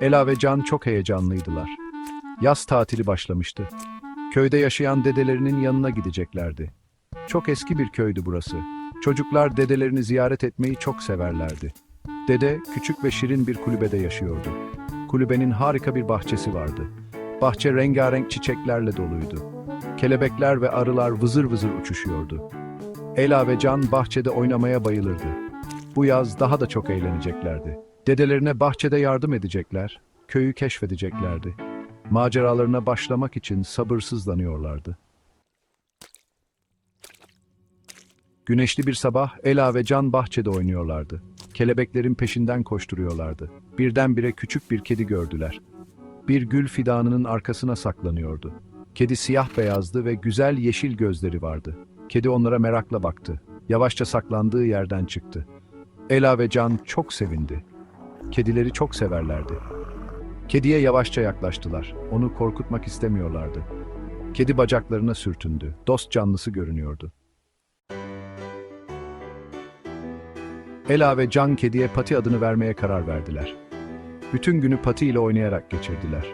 Ela ve Can çok heyecanlıydılar. Yaz tatili başlamıştı. Köyde yaşayan dedelerinin yanına gideceklerdi. Çok eski bir köydü burası. Çocuklar dedelerini ziyaret etmeyi çok severlerdi. Dede küçük ve şirin bir kulübede yaşıyordu. Kulübenin harika bir bahçesi vardı. Bahçe rengarenk çiçeklerle doluydu. Kelebekler ve arılar vızır vızır uçuşuyordu. Ela ve Can bahçede oynamaya bayılırdı. Bu yaz daha da çok eğleneceklerdi. Dedelerine bahçede yardım edecekler, köyü keşfedeceklerdi. Maceralarına başlamak için sabırsızlanıyorlardı. Güneşli bir sabah Ela ve Can bahçede oynuyorlardı. Kelebeklerin peşinden koşturuyorlardı. Birdenbire küçük bir kedi gördüler. Bir gül fidanının arkasına saklanıyordu. Kedi siyah beyazdı ve güzel yeşil gözleri vardı. Kedi onlara merakla baktı. Yavaşça saklandığı yerden çıktı. Ela ve Can çok sevindi. Kedileri çok severlerdi. Kediye yavaşça yaklaştılar. Onu korkutmak istemiyorlardı. Kedi bacaklarına sürtündü. Dost canlısı görünüyordu. Ela ve Can kediye Pati adını vermeye karar verdiler. Bütün günü Pati ile oynayarak geçirdiler.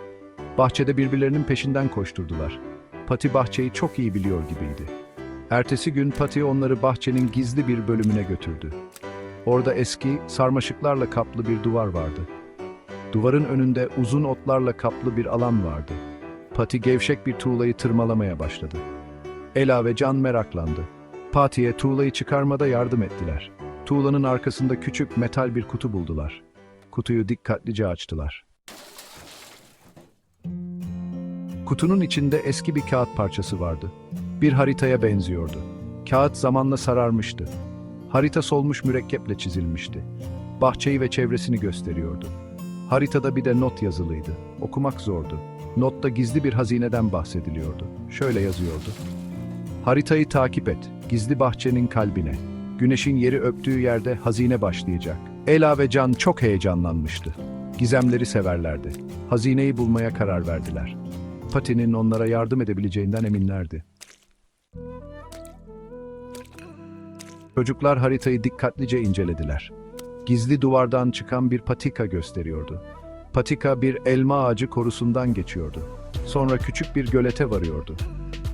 Bahçede birbirlerinin peşinden koşturdular. Pati bahçeyi çok iyi biliyor gibiydi. Ertesi gün Pati onları bahçenin gizli bir bölümüne götürdü. Orada eski, sarmaşıklarla kaplı bir duvar vardı. Duvarın önünde uzun otlarla kaplı bir alan vardı. Pati gevşek bir tuğlayı tırmalamaya başladı. Ela ve Can meraklandı. Pati'ye tuğlayı çıkarmada yardım ettiler. Tuğlanın arkasında küçük metal bir kutu buldular. Kutuyu dikkatlice açtılar. Kutunun içinde eski bir kağıt parçası vardı. Bir haritaya benziyordu. Kağıt zamanla sararmıştı. Harita solmuş mürekkeple çizilmişti. Bahçeyi ve çevresini gösteriyordu. Haritada bir de not yazılıydı. Okumak zordu. Notta gizli bir hazineden bahsediliyordu. Şöyle yazıyordu. Haritayı takip et. Gizli bahçenin kalbine. Güneşin yeri öptüğü yerde hazine başlayacak. Ela ve Can çok heyecanlanmıştı. Gizemleri severlerdi. Hazineyi bulmaya karar verdiler. Pati'nin onlara yardım edebileceğinden eminlerdi. Çocuklar haritayı dikkatlice incelediler. Gizli duvardan çıkan bir patika gösteriyordu. Patika bir elma ağacı korusundan geçiyordu. Sonra küçük bir gölete varıyordu.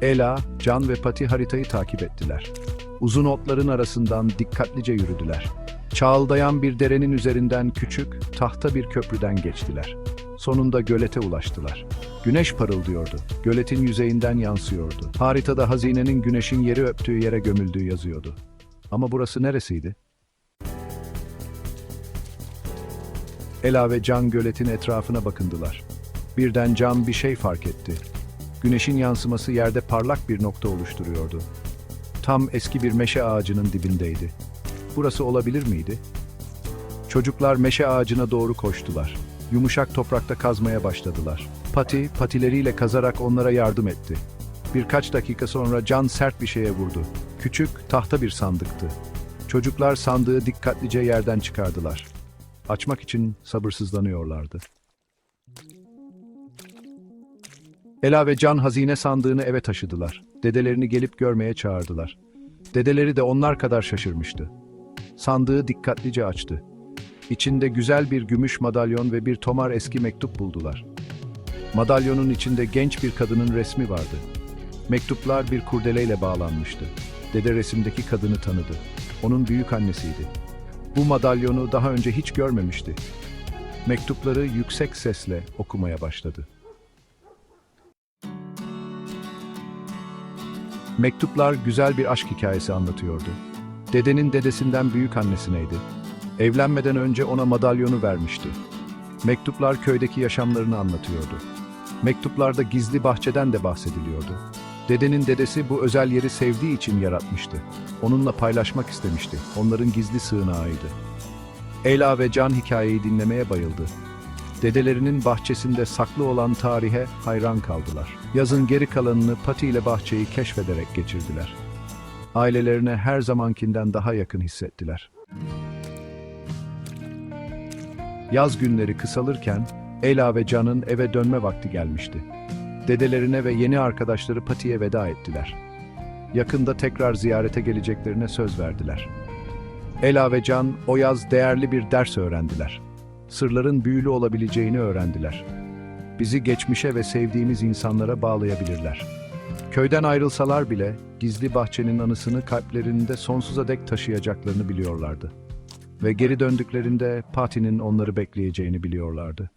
Ela, Can ve Pati haritayı takip ettiler. Uzun otların arasından dikkatlice yürüdüler. Çağıldayan bir derenin üzerinden küçük, tahta bir köprüden geçtiler. Sonunda gölete ulaştılar. Güneş parıldıyordu. Göletin yüzeyinden yansıyordu. Haritada hazinenin güneşin yeri öptüğü yere gömüldüğü yazıyordu. Ama burası neresiydi? Ela ve Can göletin etrafına bakındılar. Birden Can bir şey fark etti. Güneşin yansıması yerde parlak bir nokta oluşturuyordu. Tam eski bir meşe ağacının dibindeydi. Burası olabilir miydi? Çocuklar meşe ağacına doğru koştular. Yumuşak toprakta kazmaya başladılar. Pati, patileriyle kazarak onlara yardım etti. Birkaç dakika sonra Can sert bir şeye vurdu. Küçük, tahta bir sandıktı. Çocuklar sandığı dikkatlice yerden çıkardılar. Açmak için sabırsızlanıyorlardı. Ela ve Can hazine sandığını eve taşıdılar. Dedelerini gelip görmeye çağırdılar. Dedeleri de onlar kadar şaşırmıştı. Sandığı dikkatlice açtı. İçinde güzel bir gümüş madalyon ve bir tomar eski mektup buldular. Madalyonun içinde genç bir kadının resmi vardı. Mektuplar bir kurdeleyle bağlanmıştı. Dede resimdeki kadını tanıdı. Onun büyük annesiydi. Bu madalyonu daha önce hiç görmemişti. Mektupları yüksek sesle okumaya başladı. Mektuplar güzel bir aşk hikayesi anlatıyordu. Dedenin dedesinden büyük annesineydi. Evlenmeden önce ona madalyonu vermişti. Mektuplar köydeki yaşamlarını anlatıyordu. Mektuplarda gizli bahçeden de bahsediliyordu. Dedenin dedesi bu özel yeri sevdiği için yaratmıştı. Onunla paylaşmak istemişti. Onların gizli sığınağıydı. Ela ve Can hikayeyi dinlemeye bayıldı. Dedelerinin bahçesinde saklı olan tarihe hayran kaldılar. Yazın geri kalanını Pati ile bahçeyi keşfederek geçirdiler. Ailelerine her zamankinden daha yakın hissettiler. Yaz günleri kısalırken Ela ve Can'ın eve dönme vakti gelmişti. Dedelerine ve yeni arkadaşları Pati'ye veda ettiler. Yakında tekrar ziyarete geleceklerine söz verdiler. Ela ve Can o yaz değerli bir ders öğrendiler. sırların büyülü olabileceğini öğrendiler. Bizi geçmişe ve sevdiğimiz insanlara bağlayabilirler. Köyden ayrılsalar bile gizli bahçenin anısını kalplerinde sonsuza dek taşıyacaklarını biliyorlardı. Ve geri döndüklerinde Pati'nin onları bekleyeceğini biliyorlardı.